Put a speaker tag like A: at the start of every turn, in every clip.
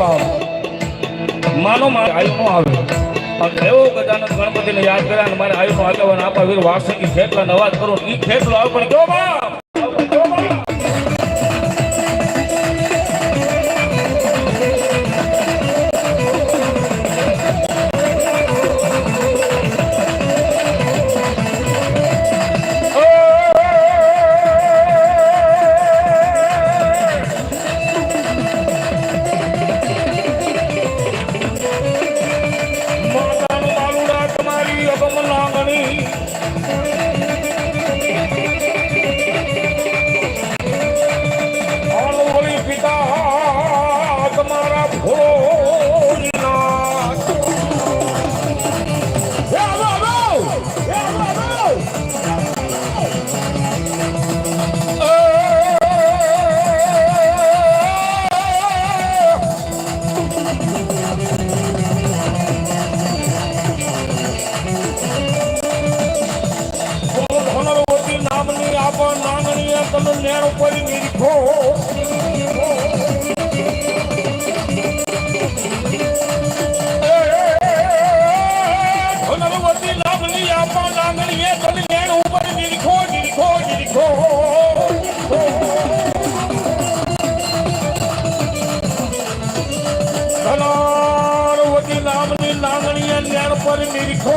A: પાવ માનો મારે આયુનો આવે. એવો ગજાનંદ ગણપતિને યાદ કર્યા મારે આયુ નો આગેવાન આપા વીર વાસકી ખેતલા નવાજ કરો. એ ખેતલો આવે પણ કેવો બાપ? નાંગણીએ તમે નેર ઉપર નિરીખો ધનવતી નામની આપ નાંગણીએ તમે નેણ ઉપર નિરીખો નિરીખો નિરીખો નામની નાંગણીએ નેણ પર નિરીખો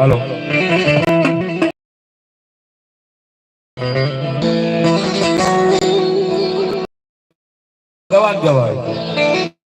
A: હાલો. જવાન જવાય